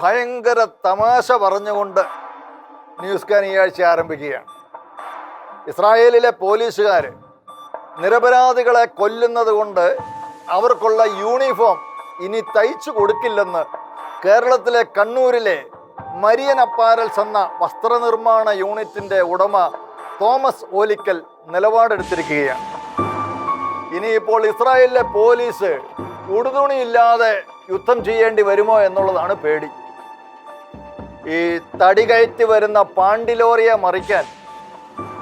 ഭയങ്കര തമാശ പറഞ്ഞുകൊണ്ട് ന്യൂസ് കാൻ ഈ ആഴ്ച ആരംഭിക്കുകയാണ്. ഇസ്രായേലിലെ പോലീസുകാർ നിരപരാധികളെ കൊല്ലുന്നത് കൊണ്ട് അവർക്കുള്ള യൂണിഫോം ഇനി തയ്ച്ചു കൊടുക്കില്ലെന്ന് കേരളത്തിലെ കണ്ണൂരിലെ മരിയൻ അപ്പാരൽസ് എന്ന വസ്ത്രനിർമ്മാണ യൂണിറ്റിന്റെ ഉടമ തോമസ് ഓലിക്കൽ നിലപാടെടുത്തിരിക്കുകയാണ്. ഇനിയിപ്പോൾ ഇസ്രായേലിലെ പോലീസ് ഉടുതുണിയില്ലാതെ യുദ്ധം ചെയ്യേണ്ടി വരുമോ എന്നുള്ളതാണ് പേടി. ഈ തടി കയറ്റി വരുന്ന പാണ്ടിലോറിയെ മറിക്കാൻ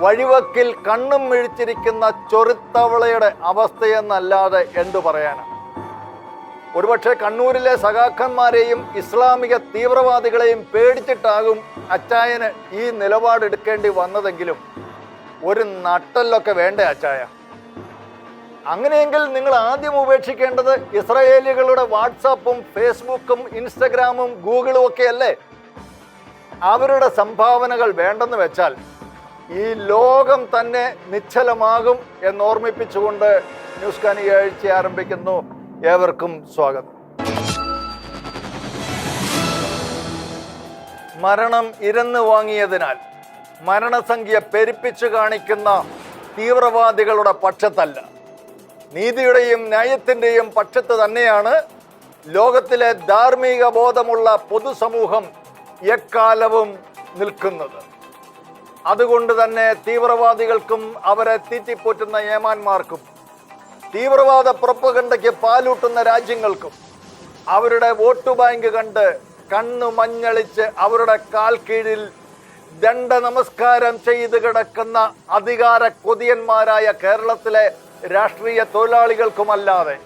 വഴിവക്കിൽ കണ്ണും മിഴിച്ചിരിക്കുന്ന ചൊറുത്തവളയുടെ അവസ്ഥയെന്നല്ലാതെ എന്തു പറയാനാണ് ഒരുപക്ഷെ കണ്ണൂരിലെ സഖാക്കന്മാരെയും ഇസ്ലാമിക തീവ്രവാദികളെയും പേടിച്ചിട്ടാകും അച്ചായന് ഈ നിലപാടെടുക്കേണ്ടി വന്നതെങ്കിലും ഒരു നട്ടല്ലൊക്കെ വേണ്ടേ അച്ചായ? അങ്ങനെയെങ്കിൽ നിങ്ങൾ ആദ്യം ഉപേക്ഷിക്കേണ്ടത് ഇസ്രയേലികളുടെ വാട്സാപ്പും ഫേസ്ബുക്കും ഇൻസ്റ്റഗ്രാമും ഗൂഗിളും ഒക്കെ അല്ലേ? അവരുടെ സംഭാവനകൾ വേണ്ടെന്ന് വെച്ചാൽ ഈ ലോകം തന്നെ നിശ്ചലമാകും എന്നോർമ്മിപ്പിച്ചുകൊണ്ട് ന്യൂസ് ഈ ആഴ്ച ആരംഭിക്കുന്നു. ഏവർക്കും സ്വാഗതം. മരണം ഇരന്ന് വാങ്ങിയതിനാൽ മരണസംഖ്യ പെരുപ്പിച്ചു കാണിക്കുന്ന തീവ്രവാദികളുടെ പക്ഷത്തല്ല. നീതിയുടെയും ന്യായത്തിന്റെയും പക്ഷത്ത് തന്നെയാണ് ലോകത്തിലെ ധാർമ്മിക ബോധമുള്ള പൊതുസമൂഹം എക്കാലവും നിൽക്കുന്നത്. അതുകൊണ്ട് തന്നെ തീവ്രവാദികൾക്കും അവരെ തീറ്റിപ്പോറ്റുന്ന ഏമാന്മാർക്കും തീവ്രവാദ പ്രൊപ്പഗണ്ടയ്ക്ക് പാലൂട്ടുന്ന രാജ്യങ്ങൾക്കും അവരുടെ വോട്ട് ബാങ്ക് കണ്ട് കണ്ണു മഞ്ഞളിച്ച് അവരുടെ കാൽ കീഴിൽ ദണ്ഡ നമസ്കാരം ചെയ്ത് കിടക്കുന്ന അധികാര കൊതിയന്മാരായ കേരളത്തിലെ രാഷ്ട്രീയ തൊഴിലാളികൾക്കുമല്ലാതെ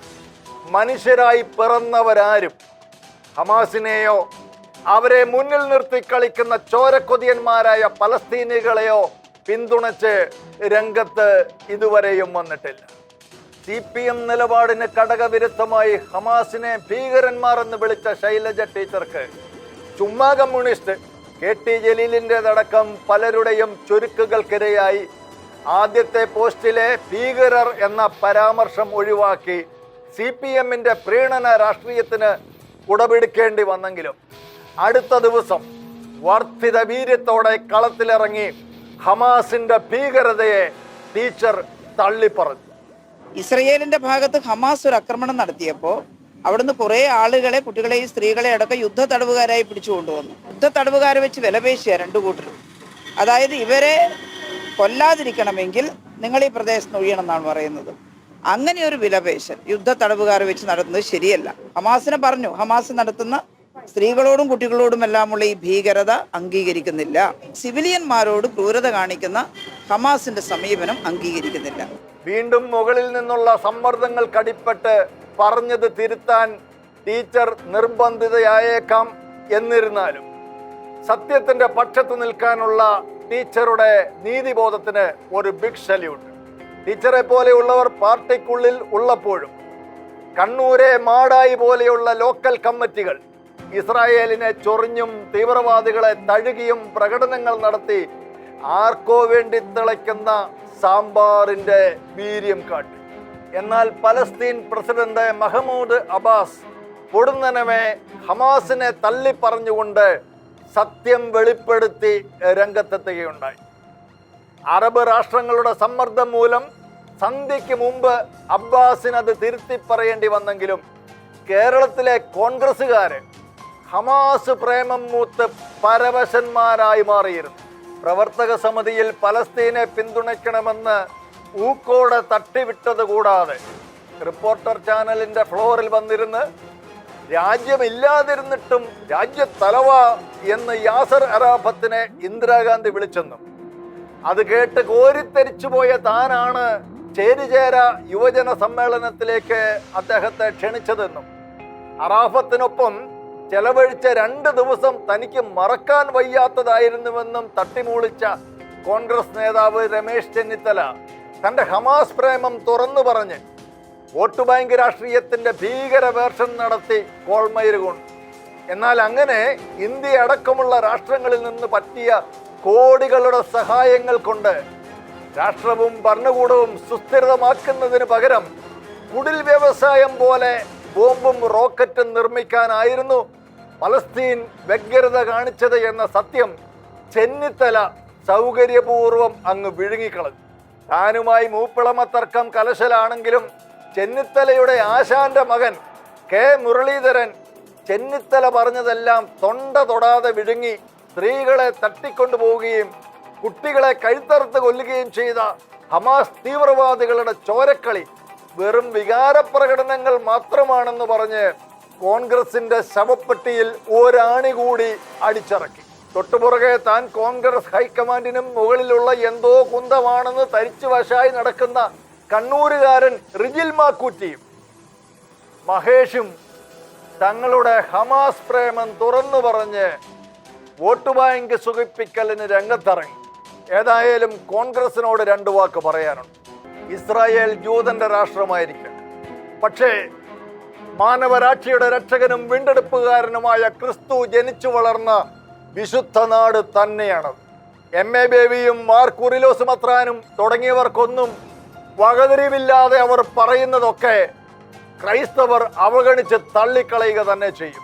മനുഷ്യരായി പിറന്നവരാരും ഹമാസിനെയോ അവരെ മുന്നിൽ നിർത്തി കളിക്കുന്ന ചോരക്കൊതിയന്മാരായ പലസ്തീനികളെയോ പിന്തുണച്ച് രംഗത്ത് ഇതുവരെയും വന്നിട്ടില്ല. സി പി എം നിലപാടിന് കടകവിരുദ്ധമായി ഹമാസിനെ ഭീകരന്മാർ എന്ന് വിളിച്ച ശൈലജ ടീച്ചർക്ക് ചുമ്മാ കമ്മ്യൂണിസ്റ്റ് കെ ടി ജലീലിന്റെതടക്കം പലരുടെയും ചുരുക്കുകൾക്കിരയായി ആദ്യത്തെ പോസ്റ്റിലെ ഭീകരർ എന്ന പരാമർശം ഒഴിവാക്കി സി പി എമ്മിന്റെ പ്രീണന രാഷ്ട്രീയത്തിന് കുടപിടിക്കേണ്ടി വന്നെങ്കിലും അടുത്ത ദിവസം വർദ്ധിത വീര്യത്തോടെ കളത്തിലിറങ്ങി ഹമാസിന്റെ ഭീകരതയെ ടീച്ചർ തള്ളിപ്പറഞ്ഞു. ഇസ്രയേലിന്റെ ഭാഗത്ത് ഹമാസ് ഒരു ആക്രമണം നടത്തിയപ്പോൾ അവിടുന്ന് കുറെ ആളുകളെ കുട്ടികളെയും സ്ത്രീകളെ അടക്കം യുദ്ധ തടവുകാരായി പിടിച്ചു കൊണ്ടുവന്നു. യുദ്ധ തടവുകാരെ വെച്ച് വിലപേശിയ രണ്ടു കൂട്ടരും. അതായത് ഇവരെ കൊല്ലാതിരിക്കണമെങ്കിൽ നിങ്ങൾ ഈ പ്രദേശത്ത് ഒഴിയണം എന്നാണ് പറയുന്നത്. അങ്ങനെ ഒരു വിലപേശൽ യുദ്ധ തടവുകാരെ വെച്ച് നടത്തുന്നത് ശരിയല്ല. ഹമാസിനെ പറഞ്ഞു ഹമാസ് നടത്തുന്ന സ്ത്രീകളോടും കുട്ടികളോടും എല്ലാമുള്ള ഈ ഭീകരത അംഗീകരിക്കുന്നില്ല. സിവിലിയന്മാരോട് ക്രൂരത കാണിക്കുന്ന ഹമാസിന്റെ സമീപനം അംഗീകരിക്കുന്നില്ല. വീണ്ടും മുകളിൽ നിന്നുള്ള സമ്മർദ്ദങ്ങൾ കടിപ്പെട്ട് പറഞ്ഞത് തിരുത്താൻ ടീച്ചർ നിർബന്ധിതയായേക്കാം എന്നിരുന്നാലും. സത്യത്തിന്റെ പക്ഷത്ത് നിൽക്കാനുള്ള ടീച്ചറുടെ നീതിബോധത്തിന് ഒരു ബിഗ് സല്യൂട്ട് ടീച്ചറെ പോലെയുള്ളവർ പാർട്ടിക്കുള്ളിൽ ഉള്ളപ്പോഴും കണ്ണൂരെ മാടായി പോലെയുള്ള ലോക്കൽ കമ്മിറ്റികൾ ഇസ്രായേലിനെ ചൊറിഞ്ഞും തീവ്രവാദികളെ തഴുകിയും പ്രകടനങ്ങൾ നടത്തി ആർക്കോ വേണ്ടി തിളയ്ക്കുന്ന സാമ്പാറിന്റെ വീര്യം കാട്ടി. എന്നാൽ പലസ്തീൻ പ്രസിഡന്റ് മഹമ്മൂദ് അബ്ബാസ് പൊടുന്നനമേ ഹമാസിനെ തള്ളിപ്പറഞ്ഞുകൊണ്ട് സത്യം വെളിപ്പെടുത്തി രംഗത്തെത്തുകയുണ്ടായി. അറബ് രാഷ്ട്രങ്ങളുടെ സമ്മർദ്ദം മൂലം സന്ധ്യയ്ക്ക് മുമ്പ് അബ്ബാസിന് അത് തിരുത്തി പറയേണ്ടി വന്നെങ്കിലും കേരളത്തിലെ കോൺഗ്രസ്സുകാര് ഹമാസ് പ്രേമം മൂത്ത് പരവശന്മാരായി മാറിയിരുന്നു. പ്രവർത്തക സമിതിയിൽ പലസ്തീനെ പിന്തുണയ്ക്കണമെന്ന് ഊക്കോടെ തട്ടിവിട്ടത് കൂടാതെ റിപ്പോർട്ടർ ചാനലിന്റെ ഫ്ലോറിൽ വന്നിരുന്ന് രാജ്യമില്ലാതിരുന്നിട്ടും രാജ്യത്തലവ എന്ന് യാസർ അറാഫത്തിനെ ഇന്ദിരാഗാന്ധി വിളിച്ചെന്നും. അത് കേട്ട് കോരിത്തെരിച്ചു പോയ താനാണ് ചേരിചേര യുവജന സമ്മേളനത്തിലേക്ക് അദ്ദേഹത്തെ ക്ഷണിച്ചതെന്നും. അറാഫത്തിനൊപ്പം ചെലവഴിച്ച രണ്ട് ദിവസം തനിക്ക് മറക്കാൻ വയ്യാത്തതായിരുന്നുവെന്നും തട്ടിമൂളിച്ച കോൺഗ്രസ് നേതാവ് രമേശ് ചെന്നിത്തല തന്റെ ഹമാസ് പ്രേമം തുറന്നു പറഞ്ഞ് വോട്ട് ബാങ്ക് രാഷ്ട്രീയത്തിന്റെ ഭീകര വേർഷൻ നടത്തി കോൾമയിര് എന്നാൽ അങ്ങനെ ഇന്ത്യ അടക്കമുള്ള രാഷ്ട്രങ്ങളിൽ നിന്ന് പറ്റിയ കോടികളുടെ സഹായങ്ങൾ കൊണ്ട് രാഷ്ട്രവും ഭരണകൂടവും സുസ്ഥിരമാക്കുന്നതിന് പകരം കുടിൽ വ്യവസായം പോലെ ബോംബും റോക്കറ്റും നിർമ്മിക്കാനായിരുന്നു പലസ്തീൻ വ്യഗ്രത കാണിച്ചത് എന്ന സത്യം ചെന്നിത്തല സൗകര്യപൂർവം അങ്ങ് വിഴുങ്ങിക്കളഞ്ഞു. താനുമായി മൂപ്പിളമ തർക്കം കലശലാണെങ്കിലും ചെന്നിത്തലയുടെ ആശാന്റെ മകൻ കെ മുരളീധരൻ ചെന്നിത്തല പറഞ്ഞതെല്ലാം തൊണ്ട തൊടാതെ വിഴുങ്ങി സ്ത്രീകളെ തട്ടിക്കൊണ്ടുപോവുകയും കുട്ടികളെ കഴുത്തറുത്ത് കൊല്ലുകയും ചെയ്ത ഹമാസ് തീവ്രവാദികളുടെ ചോരക്കളി വെറും വികാരപ്രകടനങ്ങൾ മാത്രമാണെന്ന് പറഞ്ഞ് കോൺഗ്രസിന്റെ ശവപ്പെട്ടിയിൽ ഒരാണി കൂടി അടിച്ചിറക്കി. തൊട്ടുപുറകെ താൻ കോൺഗ്രസ് ഹൈക്കമാൻഡിനും മുകളിലുള്ള എന്തോ കുന്തമാണെന്ന് തരിച്ചു വശായി നടക്കുന്ന കണ്ണൂരുകാരൻ റിജിൽ മാക്കൂറ്റിയും മഹേഷും തങ്ങളുടെ ഹമാസ് പ്രേമം തുറന്നു പറഞ്ഞ് വോട്ട് ബാങ്ക് സുഖിപ്പിക്കലിന് രംഗത്തിറങ്ങി. ഏതായാലും കോൺഗ്രസിനോട് രണ്ടു വാക്ക് പറയാനുണ്ട്. ഇസ്രായേൽ ജൂതന്റെ രാഷ്ട്രമായിരിക്കും പക്ഷേ മാനവരാക്ഷിയുടെ രക്ഷകനും വീണ്ടെടുപ്പുകാരനുമായ ക്രിസ്തു ജനിച്ചു വളർന്ന വിശുദ്ധ നാട് തന്നെയാണ്. എം എ ബേബിയും മാർ കുറിലോസ് മത്രാനും തുടങ്ങിയവർക്കൊന്നും വകതിരിവില്ലാതെ അവർ പറയുന്നതൊക്കെ ക്രൈസ്തവർ അവഗണിച്ച് തള്ളിക്കളയുക തന്നെ ചെയ്യും.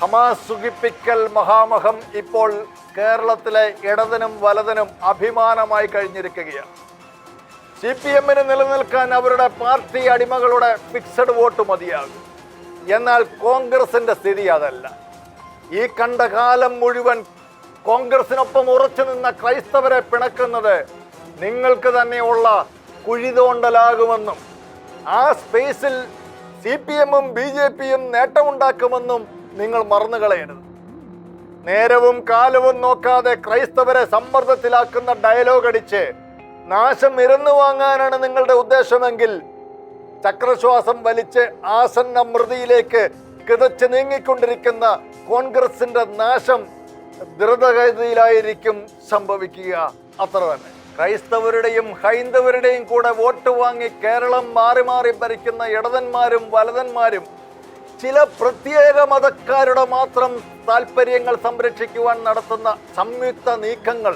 ഹമാസ് സുഖിപ്പിക്കൽ മഹാമഹം ഇപ്പോൾ കേരളത്തിലെ ഇടതിനും വലതിനും അഭിമാനമായി കഴിഞ്ഞിരിക്കുകയാണ്. സി പി എമ്മിന് നിലനിൽക്കാൻ അവരുടെ പാർട്ടി അടിമകളുടെ ഫിക്സഡ് വോട്ട് മതിയാകും. എന്നാൽ കോൺഗ്രസിന്റെ സ്ഥിതി അതല്ല. ഈ കണ്ട കാലം മുഴുവൻ കോൺഗ്രസിനൊപ്പം ഉറച്ചു നിന്ന ക്രൈസ്തവരെ പിണക്കുന്നത് നിങ്ങൾക്ക് തന്നെയുള്ള കുഴിതോണ്ടലാകുമെന്നും ആ സ്പേസിൽ സി പി എമ്മും ബി ജെ പിയും നേട്ടമുണ്ടാക്കുമെന്നും നിങ്ങൾ മറന്നു കളയരുത് നേരവും കാലവും നോക്കാതെ ക്രൈസ്തവരെ സമ്മർദ്ദത്തിലാക്കുന്ന ഡയലോഗ് അടിച്ച് നാശം ഇരന്നു വാങ്ങാനാണ് നിങ്ങളുടെ ഉദ്ദേശമെങ്കിൽ ചക്രശ്വാസം വലിച്ച് ആസന്ന മൃതിയിലേക്ക് കിതച്ച് നീങ്ങിക്കൊണ്ടിരിക്കുന്ന കോൺഗ്രസിന്റെ നാശം ദ്രുതഗതിയിലായിരിക്കും സംഭവിക്കുക. അത്ര തന്നെ. ക്രൈസ്തവരുടെയും ഹൈന്ദവരുടെയും കൂടെ വോട്ട് വാങ്ങി കേരളം മാറി മാറി ഭരിക്കുന്ന ഇടതന്മാരും വലതന്മാരും ചില പ്രത്യേക മതക്കാരുടെ മാത്രം താല്പര്യങ്ങൾ സംരക്ഷിക്കുവാൻ നടത്തുന്ന സംയുക്ത നീക്കങ്ങൾ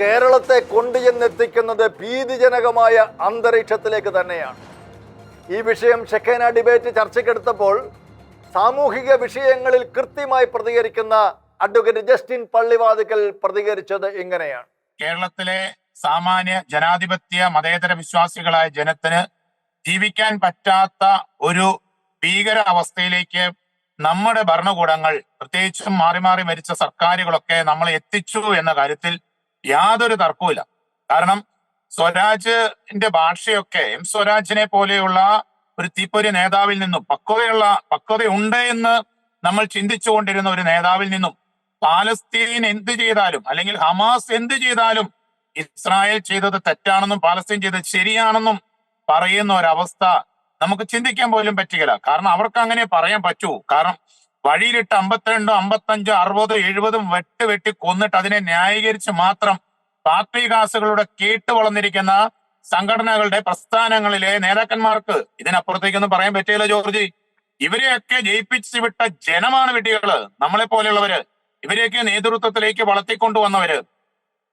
കേരളത്തെ കൊണ്ടുചെന്നെത്തിക്കുന്നത് ഭീതിജനകമായ അന്തരീക്ഷത്തിലേക്ക് തന്നെയാണ്. ഈ വിഷയം ഷെക്കേന ഡിബേറ്റ് ചർച്ചയ്ക്കെടുത്തപ്പോൾ സാമൂഹിക വിഷയങ്ങളിൽ കൃത്യമായി പ്രതികരിക്കുന്ന അഡ്വക്കേറ്റ് ജസ്റ്റിൻ പള്ളിവാതിക്കൽ പ്രതികരിച്ചത് ഇങ്ങനെയാണ്. കേരളത്തിലെ സാമാന്യ ജനാധിപത്യ മതേതര വിശ്വാസികളായ ജനത്തിന് ജീവിക്കാൻ പറ്റാത്ത ഒരു ഭീകര അവസ്ഥയിലേക്ക് നമ്മുടെ ഭരണകൂടങ്ങൾ പ്രത്യേകിച്ചും മാറി മാറി മരിച്ച സർക്കാരുകളൊക്കെ നമ്മളെ എത്തിച്ചു എന്ന കാര്യത്തിൽ യാതൊരു തർക്കവുമില്ല. കാരണം സ്വരാജിന്റെ ഭാഷയൊക്കെ എം സ്വരാജിനെ പോലെയുള്ള ഒരു തീപ്പൊരി നേതാവിൽ നിന്നും പക്വതയുള്ള പക്വതയുണ്ട് എന്ന് നമ്മൾ ചിന്തിച്ചുകൊണ്ടിരുന്ന ഒരു നേതാവിൽ നിന്നും പാലസ്തീൻ എന്ത് ചെയ്താലും അല്ലെങ്കിൽ ഹമാസ് എന്ത് ചെയ്താലും ഇസ്രായേൽ ചെയ്തത് തെറ്റാണെന്നും പാലസ്തീൻ ചെയ്തത് ശരിയാണെന്നും പറയുന്ന ഒരവസ്ഥ നമുക്ക് ചിന്തിക്കാൻ പോലും പറ്റുകയില്ല. കാരണം അവർക്ക് അങ്ങനെ പറയാൻ പറ്റൂ. കാരണം വഴിയിലിട്ട് അമ്പത്തിരണ്ടോ അമ്പത്തഞ്ചോ അറുപതോ എഴുപതും വെട്ട് വെട്ടി കൊന്നിട്ട് അതിനെ ന്യായീകരിച്ച് മാത്രം പാർട്ടി കാസുകളുടെ കേട്ട് വളർന്നിരിക്കുന്ന സംഘടനകളുടെ പ്രസ്ഥാനങ്ങളിലെ നേതാക്കന്മാർക്ക് ഇതിനപ്പുറത്തേക്കൊന്നും പറയാൻ പറ്റില്ല ജോർജി. ഇവരെയൊക്കെ ജയിപ്പിച്ച് വിട്ട ജനമാണ് വിട്ടികൾ നമ്മളെ പോലെയുള്ളവര് ഇവരെയൊക്കെ നേതൃത്വത്തിലേക്ക് വളർത്തിക്കൊണ്ടുവന്നവര്.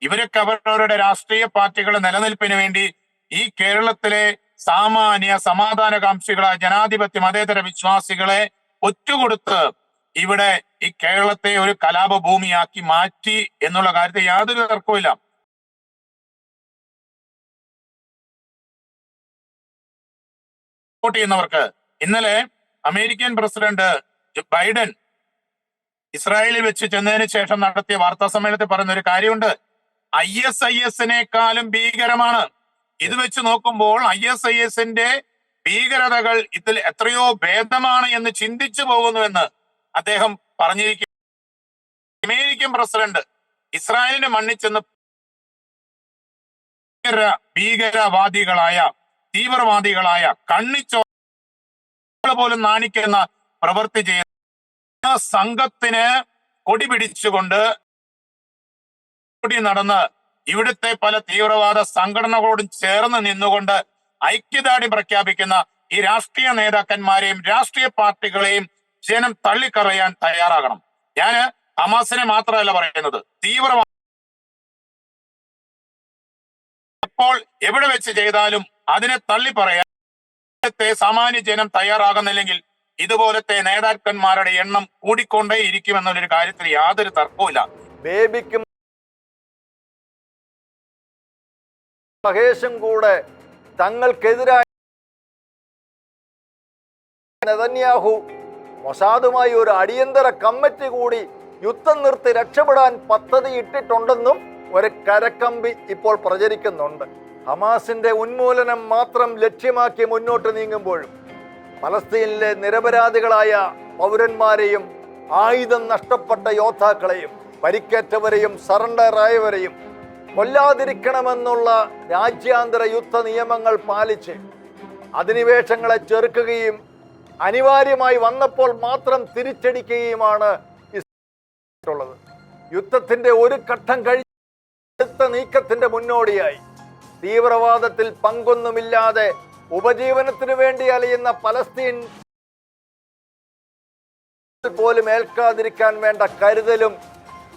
ഇവരൊക്കെ അവരവരുടെ രാഷ്ട്രീയ പാർട്ടികളുടെ നിലനിൽപ്പിന് വേണ്ടി ഈ കേരളത്തിലെ സാമാന്യ സമാധാനകാംക്ഷികളായ ജനാധിപത്യ മതേതര വിശ്വാസികളെ ഒറ്റുകൊടുത്ത് ഇവിടെ ഈ കേരളത്തെ ഒരു കലാപ ഭൂമിയാക്കി മാറ്റി എന്നുള്ള കാര്യത്തിൽ യാതൊരു തർക്കവുമില്ല ചെയ്യുന്നവർക്ക് ഇന്നലെ അമേരിക്കൻ പ്രസിഡന്റ് ബൈഡൻ ഇസ്രായേലിൽ വെച്ച് ചെന്നതിന് ശേഷം നടത്തിയ വാർത്താ സമ്മേളനത്തിൽ പറയുന്ന ഒരു കാര്യമുണ്ട്. ഐ എസ് ഐ എസിനേക്കാളും ഭീകരമാണ്. ഇത് വെച്ച് നോക്കുമ്പോൾ ഐ എസ് ഐ എസിന്റെ ഭീകരതകൾ ഇതിൽ എത്രയോ ഭേദമാണ് എന്ന് ചിന്തിച്ചു പോകുന്നുവെന്ന് അദ്ദേഹം പറഞ്ഞിരിക്കും അമേരിക്കൻ പ്രസിഡന്റ് ഇസ്രായേലിനെ മണ്ണിൽ ചെന്ന് ഭീകര ഭീകരവാദികളായ തീവ്രവാദികളായ കണ്ണിച്ചോ പോലും നാണിക്കുന്ന പ്രവൃത്തി ചെയ്യുന്ന സംഘത്തിന് കൊടി പിടിച്ചുകൊണ്ട് കൂടി നടന്ന് ഇവിടുത്തെ പല തീവ്രവാദ സംഘടനകളോടും ചേർന്ന് നിന്നുകൊണ്ട് ഐക്യദാർഢ്യം പ്രഖ്യാപിക്കുന്ന ഈ രാഷ്ട്രീയ നേതാക്കന്മാരെയും രാഷ്ട്രീയ പാർട്ടികളെയും ജനം തള്ളിക്കറയാൻ തയ്യാറാകണം. ഞാൻ ഹമാസിനെ മാത്രമല്ല പറയുന്നത്. തീവ്രവാദ എപ്പോൾ എവിടെ വെച്ച് ചെയ്താലും അതിനെ തള്ളി പറയാൻ സാമാന്യ ജനം തയ്യാറാകുന്നില്ലെങ്കിൽ ഇതുപോലത്തെ നേതാക്കന്മാരുടെ എണ്ണം കൂടിക്കൊണ്ടേയിരിക്കും എന്നുള്ളൊരു കാര്യത്തിൽ യാതൊരു തർക്കവുമില്ല ബേബിക്കും മഹേഷും കൂടെ തങ്ങൾക്കെതിരായി നെതന്യാഹു മൊസാദുമായി ഒരു അടിയന്തര കമ്മിറ്റി കൂടി യുദ്ധം നിർത്തി രക്ഷപ്പെടാൻ പദ്ധതി ഇട്ടിട്ടുണ്ടെന്നും ഒരു കരക്കമ്പി ഇപ്പോൾ പ്രചരിക്കുന്നുണ്ട്. ഹമാസിന്റെ ഉന്മൂലനം മാത്രം ലക്ഷ്യമാക്കി മുന്നോട്ട് നീങ്ങുമ്പോഴും പലസ്തീനിലെ നിരപരാധികളായ പൗരന്മാരെയും ആയുധം നഷ്ടപ്പെട്ട യോദ്ധാക്കളെയും പരിക്കേറ്റവരെയും സറണ്ടറായവരെയും കൊല്ലാതിരിക്കണമെന്നുള്ള രാജ്യാന്തര യുദ്ധ നിയമങ്ങൾ പാലിച്ച് അധിനിവേശങ്ങളെ ചെറുക്കുകയും അനിവാര്യമായി വന്നപ്പോൾ മാത്രം തിരിച്ചടിക്കുകയുമാണ് ഉള്ളത് യുദ്ധത്തിന്റെ ഒരു ഘട്ടം കഴിഞ്ഞ അടുത്ത നീക്കത്തിന്റെ മുന്നോടിയായി. തീവ്രവാദത്തിൽ പങ്കൊന്നുമില്ലാതെ ഉപജീവനത്തിനു വേണ്ടി അലയുന്ന പലസ്തീൻ പോലും ഏൽക്കാതിരിക്കാൻ വേണ്ട കരുതലും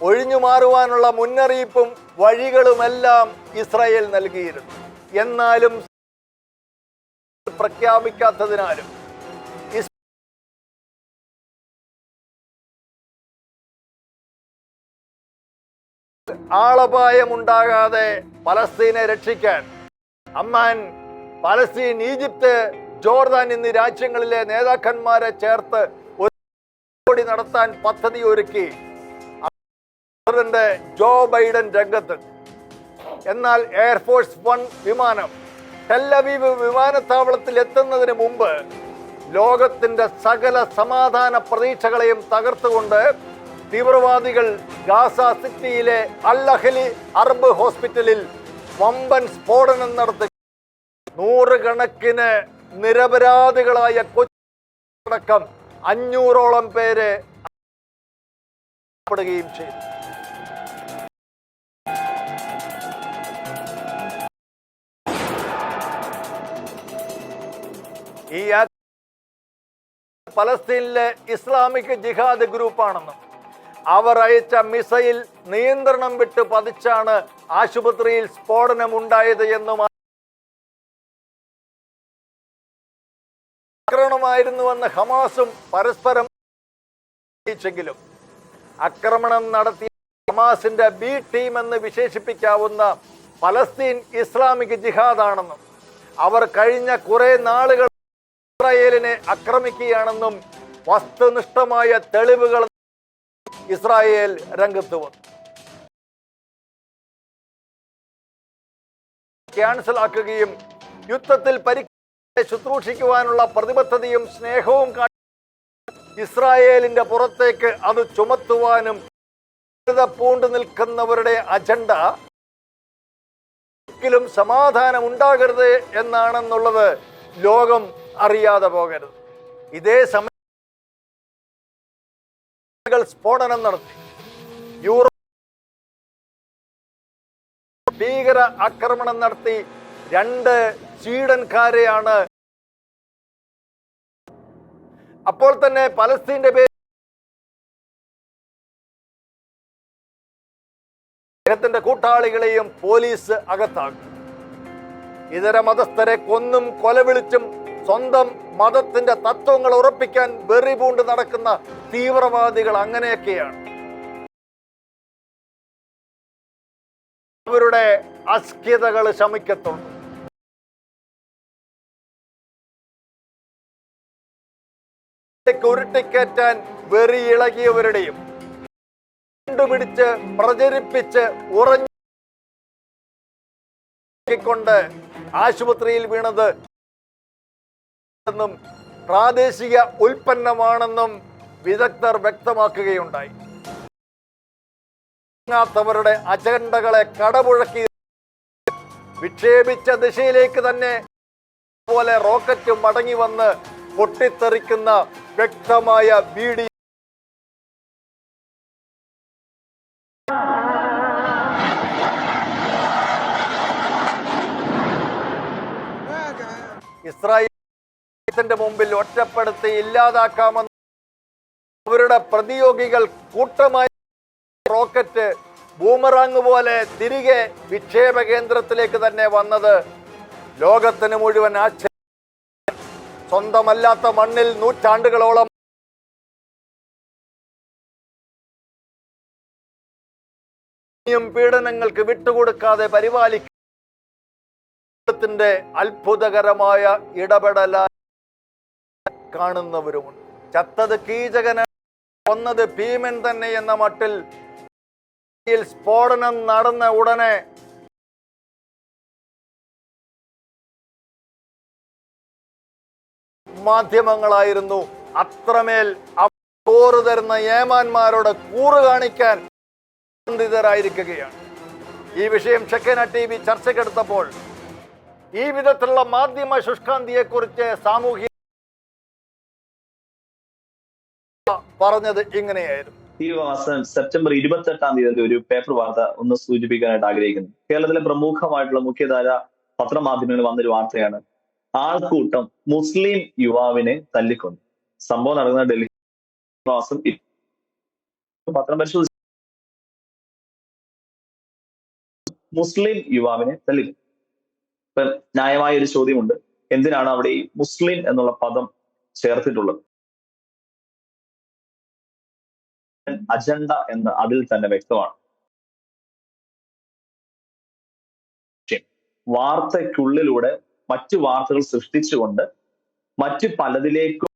ഒഴിഞ്ഞു മാറുവാനുള്ള മുന്നറിയിപ്പും വഴികളുമെല്ലാം ഇസ്രായേൽ നൽകിയിരുന്നു. എന്നാലും പ്രഖ്യാപിക്കാത്തതിനാലും ആളപായമുണ്ടാകാതെ പലസ്തീനെ രക്ഷിക്കാൻ. അമ്മാൻ പലസ്തീൻ ഈജിപ്ത് ജോർദാൻ എന്നീ രാജ്യങ്ങളിലെ നേതാക്കന്മാരെ ചേർത്ത് ഒരു നടത്താൻ പദ്ധതി ഒരുക്കി. പ്രസിഡന്റ് ജോ ബൈഡൻ രംഗത്ത്. എന്നാൽ എയർഫോഴ്സ് വൺ വിമാനം ടെല്ലവീവ് വിമാനത്താവളത്തിൽ എത്തുന്നതിന് മുമ്പ് ലോകത്തിന്റെ സകല സമാധാന പ്രതീക്ഷകളെയും തകർത്തുകൊണ്ട് തീവ്രവാദികൾ ഗാസ സിറ്റിയിലെ അൽ അഹലി അറബ് ഹോസ്പിറ്റലിൽ വമ്പൻ സ്ഫോടനം നടത്തി. നൂറുകണക്കിന് നിരപരാധികളായ കൊച്ചടക്കം അഞ്ഞൂറോളം പേരെ പ്പെടുകയും ചെയ്തു. ഈ പലസ്തീനിലെ ഇസ്ലാമിക് ജിഹാദ് ഗ്രൂപ്പാണെന്നും അവർ അയച്ച മിസൈൽ നിയന്ത്രണം വിട്ട് പതിച്ചാണ് ആശുപത്രിയിൽ സ്ഫോടനം ഉണ്ടായത് എന്നും ആക്രമണമായിരുന്നുവെന്ന് ഹമാസും പരസ്പരം അറിയിച്ചെങ്കിലും ആക്രമണം നടത്തിയ ഹമാസിന്റെ ബി ടീം എന്ന് വിശേഷിപ്പിക്കാവുന്ന പലസ്തീൻ ഇസ്ലാമിക് ജിഹാദാണെന്നും അവർ കഴിഞ്ഞ കുറെ നാളുകൾ ഇസ്രായേലിനെ ആക്രമിക്കുകയാണെന്നും വസ്തുനിഷ്ഠമായ തെളിവുകൾ ഇസ്രായേൽ രംഗത്ത് വന്നു. ക്യാൻസൽ ആക്കുകയും യുദ്ധത്തിൽ പരിക്ക് ശുശ്രൂഷിക്കുവാനുള്ള പ്രതിബദ്ധതയും സ്നേഹവും ഇസ്രായേലിന്റെ പുറത്തേക്ക് അത് ചുമത്തുവാനും പൂണ്ടു നിൽക്കുന്നവരുടെ അജണ്ട ഒരിക്കലും സമാധാനം ഉണ്ടാകരുത് എന്നാണെന്നുള്ളത് ലോകം അറിയാതെ പോകരുത്. ഇതേ സമയം സ്ഫോടനം നടത്തി. യൂറോ ഭീകര ആക്രമണം നടത്തി. രണ്ട് സ്വീഡൻകാരെയാണ് അപ്പോൾ തന്നെ പലസ്തീന്റെ പേര് അദ്ദേഹത്തിന്റെ കൂട്ടാളികളെയും പോലീസ് അകത്താക്കി. ഇതര മതസ്ഥരെ കൊന്നും കൊലവിളിച്ചും സ്വന്തം മതത്തിന്റെ തത്വങ്ങൾ ഉറപ്പിക്കാൻ വെറി പൂണ്ട് നടക്കുന്ന തീവ്രവാദികൾ അങ്ങനെയൊക്കെയാണ്. അവരുടെ അസ്ഖ്യതകൾ ശമിക്കത്തുള്ളൂ. ഉരുട്ടിക്കയറ്റാൻ വെറി ഇളകിയവരുടെയും കണ്ടുപിടിച്ച് പ്രചരിപ്പിച്ച് ഉറഞ്ഞുകൊണ്ട് ആശുപത്രിയിൽ വീണത് എന്നും പ്രാദേശിക ഉൽപ്പന്നമാണെന്നും വിദഗ്ധർ വ്യക്തമാക്കുകയുണ്ടായി. ാത്തവരുടെ അജണ്ടകളെ കടപുഴക്കി വിക്ഷേപിച്ച ദിശയിലേക്ക് തന്നെ പോലെ റോക്കറ്റ് മടങ്ങി വന്ന് പൊട്ടിത്തെറിക്കുന്ന വ്യക്തമായ വീഡിയോ. ഇസ്രായേലിന്റെ മുമ്പിൽ ഒറ്റപ്പെടുത്തി ഇല്ലാതാക്കാമെന്ന് അവരുടെ പ്രതിയോഗികൾ കൂട്ടമായി റോക്കറ്റ് ബൂമറാങ് പോലെ തിരികെ വിക്ഷേപ കേന്ദ്രത്തിലേക്ക് തന്നെ വന്നത്. ലോകത്തിന് മുഴുവൻ ആശ്ചര്യം സ്വന്തമല്ലാത്ത മണ്ണിൽ നൂറ്റാണ്ടുകളോളം പീഡനങ്ങൾക്ക് വിട്ടുകൊടുക്കാതെ പരിപാലിക്കുന്ന അത്ഭുതകരമായ ഇടപെടലായി കാണുന്നവരുമുണ്ട്. ചത്തത് കീചകന കൊന്നത് ഭീമൻ തന്നെ എന്ന മട്ടിൽ സ്ഫോടനം നടന്ന ഉടനെ മാധ്യമങ്ങളായിരുന്നു. അത്രമേൽ പോറ് തരുന്ന ഏമാന്മാരോട് കൂറ് കാണിക്കാൻ ബന്ധിതരായിരിക്കുകയാണ് ഈ വിഷയം ചെക്കന ടി വി ചർച്ചയ്ക്കെടുത്തപ്പോൾ ഈ വിധത്തിലുള്ള മാധ്യമ ശുഷ്കാന്തിയെക്കുറിച്ച് സാമൂഹ്യ പറഞ്ഞത് ഇങ്ങനെയായിരുന്നു. ഈ മാസം സെപ്റ്റംബർ ഇരുപത്തി എട്ടാം തീയതി ഒരു പേപ്പർ വാർത്ത ഒന്ന് സൂചിപ്പിക്കാനായിട്ട് ആഗ്രഹിക്കുന്നു. കേരളത്തിലെ പ്രമുഖമായിട്ടുള്ള മുഖ്യധാര പത്രമാധ്യമങ്ങളിൽ വന്നൊരു വാർത്തയാണ് ആൾക്കൂട്ടം മുസ്ലിം യുവാവിനെ തല്ലിക്കൊന്നു. സംഭവം നടക്കുന്ന ഡൽഹി മാസം പത്രം പരിശോധിച്ചു മുസ്ലിം യുവാവിനെ തല്ലിക്കൊന്നു. ഇപ്പൊ ന്യായമായ ഒരു ചോദ്യമുണ്ട്. എന്തിനാണ് അവിടെ ഈ മുസ്ലിം എന്നുള്ള പദം ചേർത്തിട്ടുള്ളത്? അജണ്ട എന്ന് അതിൽ തന്നെ വ്യക്തമാണ്. വാർത്തയ്ക്കുള്ളിലൂടെ മറ്റു വാർത്തകൾ സൃഷ്ടിച്ചുകൊണ്ട് മറ്റു പലതിലേക്കും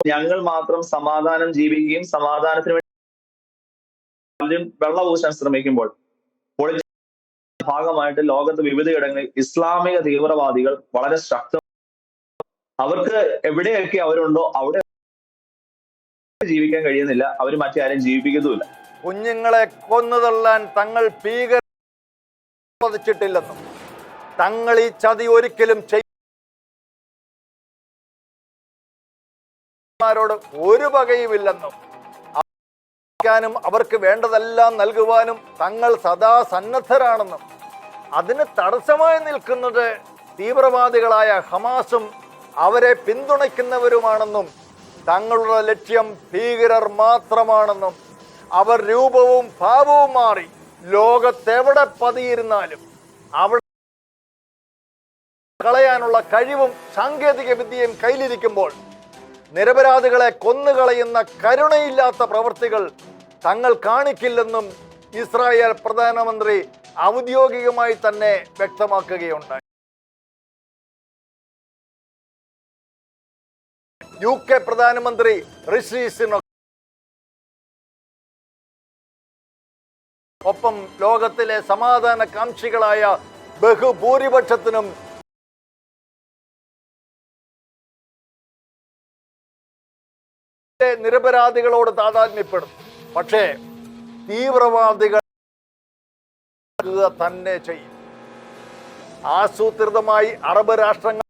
ഞങ്ങൾ മാത്രം സമാധാനം ജീവിക്കുകയും സമാധാനത്തിന് വേണ്ടി വെള്ളം പൂശാൻ ശ്രമിക്കുമ്പോൾ ഭാഗമായിട്ട് ലോകത്ത് വിവിധയിടങ്ങളിൽ ഇസ്ലാമിക തീവ്രവാദികൾ വളരെ ശക്തം. അവർക്ക് എവിടെയൊക്കെ അവരുണ്ടോ അവിടെ ജീവിക്കാൻ കഴിയുന്നില്ല. അവർ മറ്റാരും ജീവിപ്പിക്കുന്നുമില്ല. കുഞ്ഞുങ്ങളെ കൊന്നുതള്ളാൻ തങ്ങൾ ഭീകര വധിച്ചിട്ടില്ലെന്നും തങ്ങൾ ഈ ചതി ഒരിക്കലും ചെയ്യോട് ഒരു വകയുമില്ലെന്നും ും അവർക്ക് വേണ്ടതെല്ലാം നൽകുവാനും തങ്ങൾ സദാ സന്നദ്ധരാണെന്നും. അതിന് തടസ്സമായി നിൽക്കുന്നത് തീവ്രവാദികളായ ഹമാസും അവരെ പിന്തുണയ്ക്കുന്നവരുമാണെന്നും തങ്ങളുടെ ലക്ഷ്യം ഭീകരർ മാത്രമാണെന്നും അവർ രൂപവും ഭാവവും മാറി ലോകത്തെവിടെ പതിയിരുന്നാലും അവിടെ കളയാനുള്ള കഴിവും സാങ്കേതിക വിദ്യയും കയ്യിലിരിക്കുമ്പോൾ നിരപരാധികളെ കൊന്നുകളയുന്ന കരുണയില്ലാത്ത പ്രവൃത്തികൾ തങ്ങൾ കാണിക്കില്ലെന്നും ഇസ്രായേൽ പ്രധാനമന്ത്രി ഔദ്യോഗികമായി തന്നെ വ്യക്തമാക്കുകയുണ്ടായി. യു കെ പ്രധാനമന്ത്രി ഒപ്പം ലോകത്തിലെ സമാധാന കാംക്ഷികളായ ബഹുഭൂരിപക്ഷത്തിനും നിരപരാധികളോട് താതാത്മ്യപ്പെടും. പക്ഷേ തീവ്രവാദികൾ തന്നെ ചെയ്യും. ആസൂത്രിതമായി അറബ് രാഷ്ട്രങ്ങൾ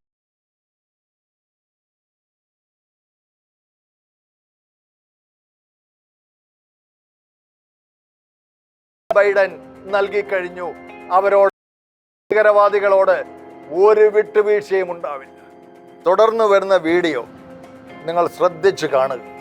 ബൈഡൻ നൽകിക്കഴിഞ്ഞു അവരോട് ഭീകരവാദികളോട് ഒരു വിട്ടുവീഴ്ചയും ഉണ്ടാവില്ല. തുടർന്ന് വരുന്ന വീഡിയോ നിങ്ങൾ ശ്രദ്ധിച്ചു കാണുക.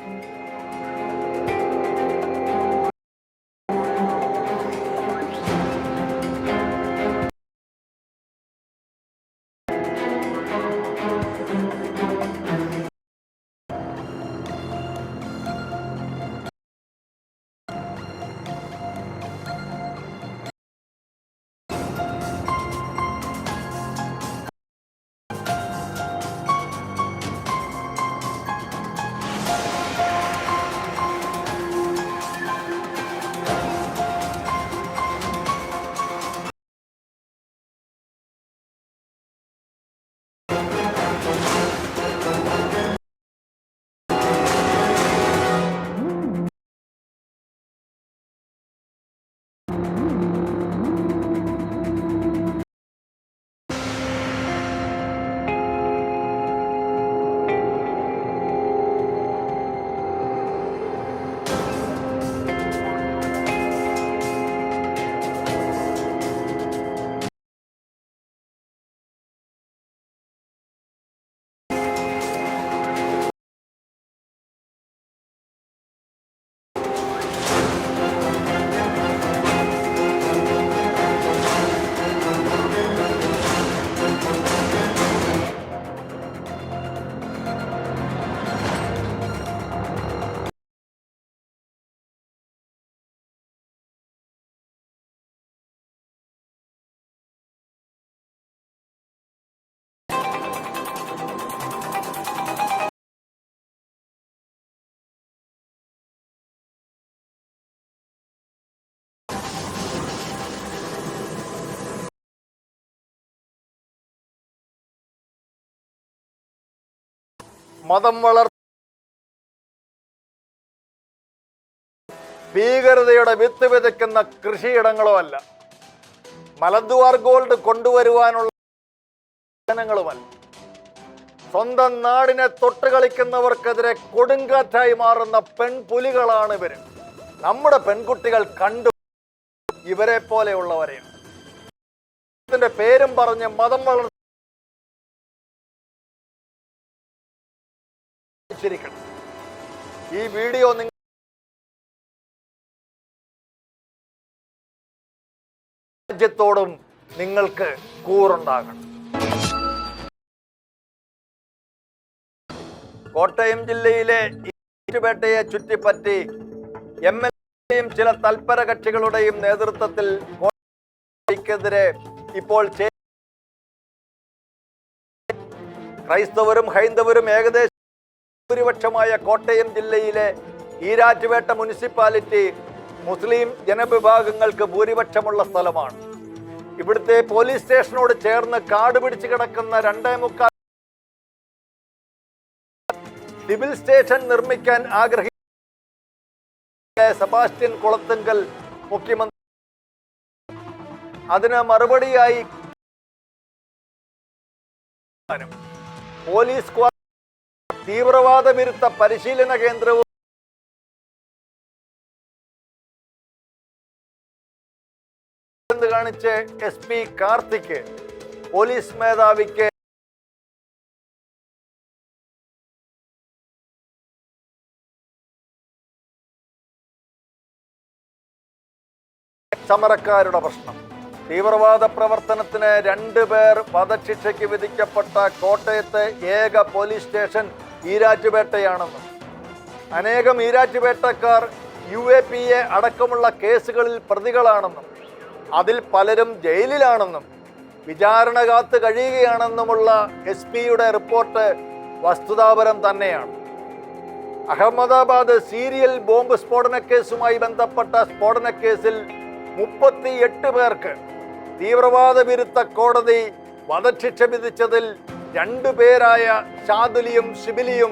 മതം വളർ ഭീകരതയുടെ വിത്ത് വിതയ്ക്കുന്ന കൃഷിയിടങ്ങളോ അല്ല. മലദ്വാർ ഗോൾഡ് കൊണ്ടുവരുവാനുള്ള ജനങ്ങളുമല്ല സ്വന്തം നാടിനെ തൊട്ടുകളിക്കുന്നവർക്കെതിരെ കൊടുങ്കാറ്റായി മാറുന്ന പെൺപുലികളാണ് ഇവർ. നമ്മുടെ പെൺകുട്ടികൾ കണ്ടു ഇവരെ പോലെയുള്ളവരെയാണ്. ഇതിന്റെ പേരും പറഞ്ഞ് മതം വളർ വീഡിയോ നിങ്ങൾ രാജ്യത്തോടും നിങ്ങൾക്ക് കൂറുണ്ടാകണം. കോട്ടയം ജില്ലയിലെ ഈറ്റുപേട്ടയെ ചുറ്റിപ്പറ്റി എം എൽ എയും ചില തൽപര കക്ഷികളുടെയും നേതൃത്വത്തിൽ കോട്ടയ്ക്കെതിരെ ഇപ്പോൾ ക്രൈസ്തവരും ഹൈന്ദവരും ഏകദേശം ഭൂരിപക്ഷമായ കോട്ടയം ജില്ലയിലെ ഈരാറ്റുപേട്ട മുനിസിപ്പാലിറ്റി മുസ്ലിം ജനവിഭാഗങ്ങൾക്ക് ഭൂരിപക്ഷമുള്ള സ്ഥലമാണ്. ഇവിടുത്തെ പോലീസ് സ്റ്റേഷനോട് ചേർന്ന് കാട് പിടിച്ചു കിടക്കുന്ന രണ്ടേ മുക്കാൽ സിവിൽ സ്റ്റേഷൻ നിർമ്മിക്കാൻ ആഗ്രഹിച്ച സെബാസ്റ്റ്യൻ കുളത്തുങ്കൽ മുഖ്യമന്ത്രി. അതിന് മറുപടിയായി പോലീസ് തീവ്രവാദ വിരുദ്ധ പരിശീലന കേന്ദ്രവും കാണിച്ച്? എസ് പി പോലീസ് മേധാവിക്ക് സമരക്കാരുടെ പ്രശ്നം. തീവ്രവാദ പ്രവർത്തനത്തിന് രണ്ടു പേർ വധശിക്ഷയ്ക്ക് വിധിക്കപ്പെട്ട കോട്ടയത്തെ ഏക പോലീസ് സ്റ്റേഷൻ ഈരാറ്റുപേട്ടയാണെന്നും അനേകം ഈരാറ്റുപേട്ടക്കാർ യു എ പി എ അടക്കമുള്ള കേസുകളിൽ പ്രതികളാണെന്നും അതിൽ പലരും ജയിലിലാണെന്നും വിചാരണ കാത്ത് കഴിയുകയാണെന്നുമുള്ള എസ് പിയുടെ റിപ്പോർട്ട് വസ്തുതാപരം തന്നെയാണ്. അഹമ്മദാബാദ് സീരിയൽ ബോംബ് സ്ഫോടന കേസുമായി ബന്ധപ്പെട്ട സ്ഫോടന കേസിൽ മുപ്പത്തി എട്ട് പേർക്ക് തീവ്രവാദ വിരുദ്ധ കോടതി വധശിക്ഷ വിധിച്ചതിൽ രണ്ടു പേരായ ഷാദുലിയും ഷിബിലിയും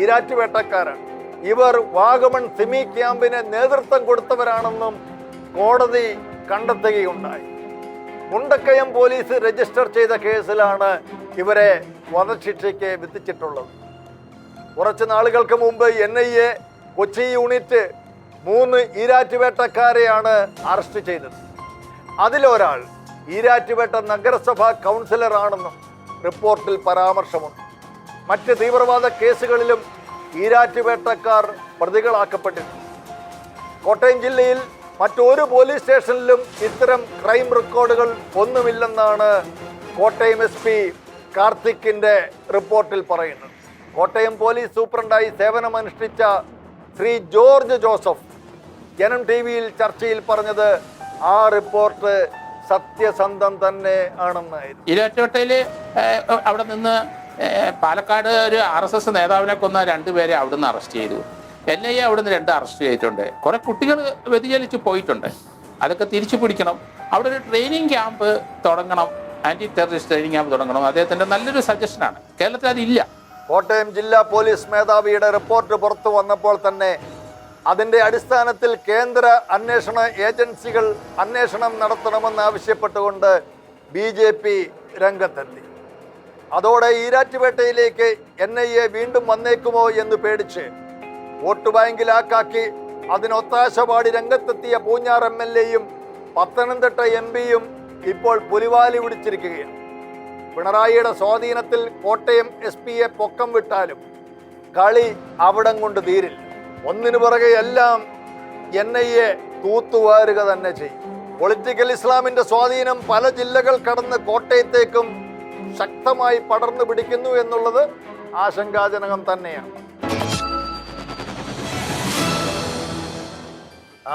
ഈരാറ്റുവേട്ടക്കാരാണ് ഇവർ വാഗമൺ സിമി ക്യാമ്പിന് നേതൃത്വം കൊടുത്തവരാണെന്നും കോടതി കണ്ടെത്തുകയുണ്ടായി. മുണ്ടക്കയം പോലീസ് രജിസ്റ്റർ ചെയ്ത കേസിലാണ് ഇവരെ വധശിക്ഷയ്ക്ക് വിധിച്ചിട്ടുള്ളത്. കുറച്ച് നാളുകൾക്ക് മുമ്പ് N I A Kochi unit മൂന്ന് ഈരാറ്റുവേട്ടക്കാരെയാണ് അറസ്റ്റ് ചെയ്തത്. അതിലൊരാൾ ഈരാറ്റുപേട്ട നഗരസഭാ കൗൺസിലറാണെന്നും റിപ്പോർട്ടിൽ പരാമർശമുണ്ട്. മറ്റ് തീവ്രവാദ കേസുകളിലും ഈരാറ്റുപേട്ടക്കാർ പ്രതികളാക്കപ്പെട്ടിട്ടുണ്ട്. കോട്ടയം ജില്ലയിൽ മറ്റൊരു പോലീസ് സ്റ്റേഷനിലും ഇത്തരം ക്രൈം റെക്കോർഡുകൾ ഒന്നുമില്ലെന്നാണ് കോട്ടയം എസ് പി കാർത്തിക്കിന്റെ റിപ്പോർട്ടിൽ പറയുന്നത്. കോട്ടയം പോലീസ് സൂപ്രണ്ടായി സേവനമനുഷ്ഠിച്ച ശ്രീ ജോർജ് ജോസഫ് ജനം ടി വിയിൽ ചർച്ചയിൽ പറഞ്ഞത് ആ റിപ്പോർട്ട് സത്യസന്ധം തന്നെ ആണെന്നായിരുന്നു. ഇരട്ടോട്ടയിൽ അവിടെ നിന്ന് പാലക്കാട് ഒരു ആർ എസ് എസ് നേതാവിനെ കൊന്ന രണ്ടുപേരെ അവിടുന്ന് അറസ്റ്റ് ചെയ്തു. എൻ ഐ എ അവിടുന്ന് രണ്ട് അറസ്റ്റ് ചെയ്തിട്ടുണ്ട്. കുറെ കുട്ടികൾ വ്യതിചലിച്ച് പോയിട്ടുണ്ട്. അതൊക്കെ തിരിച്ചു പിടിക്കണം. അവിടെ ഒരു ട്രെയിനിങ് ക്യാമ്പ് തുടങ്ങണം. ആന്റി ടെററിസ്റ്റ് ട്രെയിനിങ് ക്യാമ്പ് തുടങ്ങണം. അദ്ദേഹത്തിന്റെ നല്ലൊരു സജഷനാണ് കേരളത്തിൽ അതില്ല. കോട്ടയം ജില്ലാ പോലീസ് മേധാവിയുടെ റിപ്പോർട്ട് പുറത്തു വന്നപ്പോൾ തന്നെ അതിന്റെ അടിസ്ഥാനത്തിൽ കേന്ദ്ര അന്വേഷണ ഏജൻസികൾ അന്വേഷണം നടത്തണമെന്ന് ആവശ്യപ്പെട്ടുകൊണ്ട് ബി ജെ പി രംഗത്തെത്തി. അതോടെ ഈരാറ്റുപേട്ടയിലേക്ക് എൻ ഐ എ വീണ്ടും വന്നേക്കുമോ എന്ന് പേടിച്ച് വോട്ട് ബാങ്കിലാക്കാക്കി അതിനൊത്താശ പാടി രംഗത്തെത്തിയ പൂഞ്ഞാർ എം എൽ എയും പത്തനംതിട്ട എം പിയും ഇപ്പോൾ പുലിവാലി പിടിച്ചിരിക്കുകയാണ്. പിണറായിയുടെ സ്വാധീനത്തിൽ കോട്ടയം എസ് പിയെ പൊക്കം വിട്ടാലും കളി അവിടം കൊണ്ട് തീരില്ല. ഒന്നിനു പുറകെ എല്ലാം എൻ ഐ എ തൂത്തുവാരുക തന്നെ ചെയ്യും. പൊളിറ്റിക്കൽ ഇസ്ലാമിന്റെ സ്വാധീനം പല ജില്ലകൾ കടന്ന് കോട്ടയത്തേക്കും ശക്തമായി പടർന്നു പിടിക്കുന്നു എന്നുള്ളത് ആശങ്കാജനകം തന്നെയാണ്.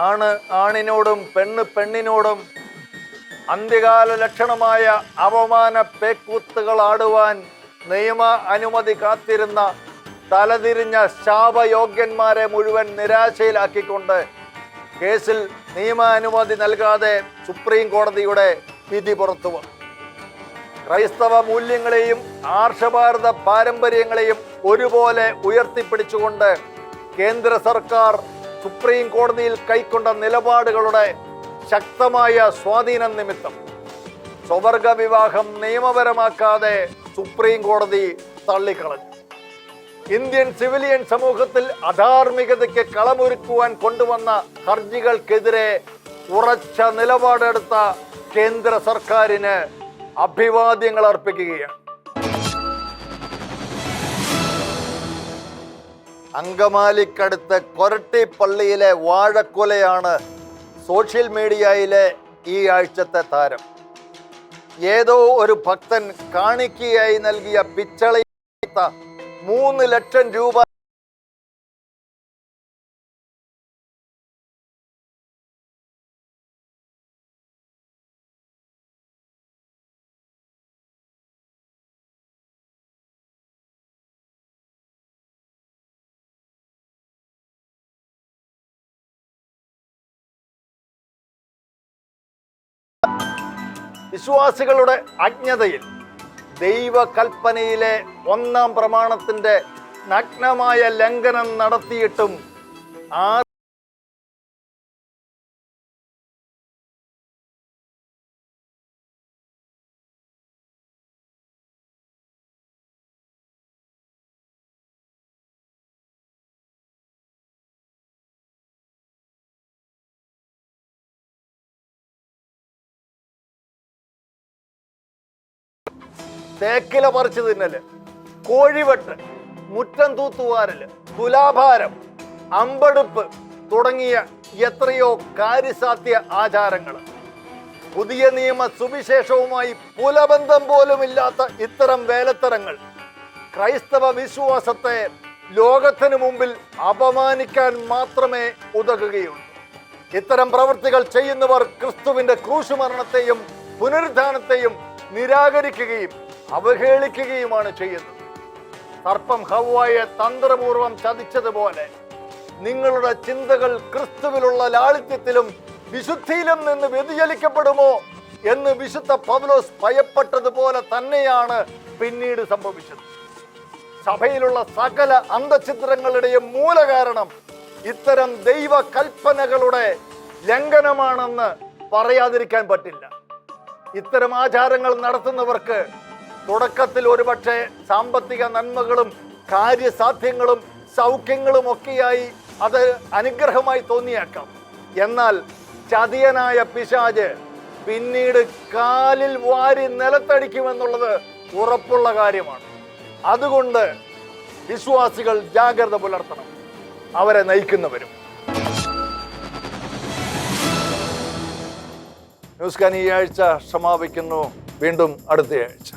ആണ് ആണിനോടും പെണ്ണ് പെണ്ണിനോടും അന്ത്യകാല ലക്ഷണമായ അവമാന പേക്കൂത്തുകൾ ആടുവാൻ നിയമ അനുമതി കാത്തിരുന്ന തലതിരിഞ്ഞ ശാപയോഗ്യന്മാരെ മുഴുവൻ നിരാശയിലാക്കിക്കൊണ്ട് കേസിൽ നിയമാനുമതി നൽകാതെ സുപ്രീം കോടതിയുടെ വിധി പുറത്തു ക്രൈസ്തവ മൂല്യങ്ങളെയും ആർഷഭാരത പാരമ്പര്യങ്ങളെയും ഒരുപോലെ ഉയർത്തിപ്പിടിച്ചുകൊണ്ട് കേന്ദ്ര സർക്കാർ സുപ്രീം കോടതിയിൽ കൈക്കൊണ്ട നിലപാടുകളുടെ ശക്തമായ സ്വാധീനം നിമിത്തം സ്വവർഗ വിവാഹം നിയമപരമാക്കാതെ സുപ്രീം കോടതി തള്ളിക്കളഞ്ഞു. ഇന്ത്യൻ സിവിലിയൻ സമൂഹത്തിൽ അധാർമികതയ്ക്ക് കളമൊരുക്കുവാൻ കൊണ്ടുവന്ന ഹർജികൾക്കെതിരെ ഉറച്ച നിലപാടെടുത്ത കേന്ദ്ര സർക്കാരിന് അഭിവാദ്യങ്ങൾ അർപ്പിക്കുകയാണ്. അങ്കമാലിക്കടുത്ത് കൊരട്ടി പള്ളിയിലെ വാഴക്കൊലയാണ് സോഷ്യൽ മീഡിയയിലെ ഈ ആഴ്ചത്തെ താരം. ഏതോ ഒരു ഭക്തൻ കാണിക്കയായി നൽകിയ പിച്ചള മൂന്ന് ലക്ഷം രൂപ വിശ്വാസികളുടെ അജ്ഞതയിൽ ദൈവകൽപ്പനയിലെ ഒന്നാം പ്രമാണത്തിന്റെ നഗ്നമായ ലംഘനം നടത്തിയിട്ടും ആ തേക്കില പറിച്ചു തിന്നൽ കോഴിവെട്ട് മുറ്റം തൂത്തുവാരൽ തുലാഭാരം അമ്പടുപ്പ് തുടങ്ങിയ എത്രയോ കാര്യസാധ്യ ആചാരങ്ങൾ പുതിയ നിയമ സുവിശേഷവുമായി പുലബന്ധം പോലുമില്ലാത്ത ഇത്തരം വേലത്തരങ്ങൾ ക്രൈസ്തവ വിശ്വാസത്തെ ലോകത്തിനു മുമ്പിൽ അപമാനിക്കാൻ മാത്രമേ ഉതകുകയുള്ളൂ. ഇത്തരം പ്രവൃത്തികൾ ചെയ്യുന്നവർ ക്രിസ്തുവിന്റെ ക്രൂശുമരണത്തെയും പുനരുദ്ധാനത്തെയും നിരാകരിക്കുകയും അവഹേളിക്കുകയുമാണ് ചെയ്യുന്നത്. സർപ്പം ഹവായെ തന്ത്രപൂർവം ചതിച്ചതുപോലെ നിങ്ങളുടെ ചിന്തകൾ ക്രിസ്തുവിലുള്ള ലാളിത്യത്തിലും വിശുദ്ധിയിലും നിന്ന് വ്യതിചലിക്കപ്പെടുമോ എന്ന് വിശുദ്ധ പൗലോസ് ഭയപ്പെട്ടതുപോലെ തന്നെയാണ് പിന്നീട് സംഭവിച്ചത്. സഭയിലുള്ള സകല അന്ധചിത്രങ്ങളുടെയും മൂലകാരണം ഇത്തരം ദൈവ കൽപ്പനകളുടെ ലംഘനമാണെന്ന് പറയാതിരിക്കാൻ പറ്റില്ല. ഇത്തരം ആചാരങ്ങൾ നടത്തുന്നവർക്ക് തുടക്കത്തിൽ ഒരുപക്ഷെ സാമ്പത്തിക നന്മകളും കാര്യസാധ്യങ്ങളും സൗഖ്യങ്ങളും ഒക്കെയായി അത് അനുഗ്രഹമായി തോന്നിയേക്കാം. എന്നാൽ ചതിയനായ പിശാജ് പിന്നീട് കാലിൽ വാരി നിലത്തടിക്കുമെന്നുള്ളത് ഉറപ്പുള്ള കാര്യമാണ്. അതുകൊണ്ട് വിശ്വാസികൾ ജാഗ്രത പുലർത്തണം. അവരെ നയിക്കുന്നവരും. ന്യൂസ് ഈ ആഴ്ച സമാപിക്കുന്നു. വീണ്ടും അടുത്ത ആഴ്ച.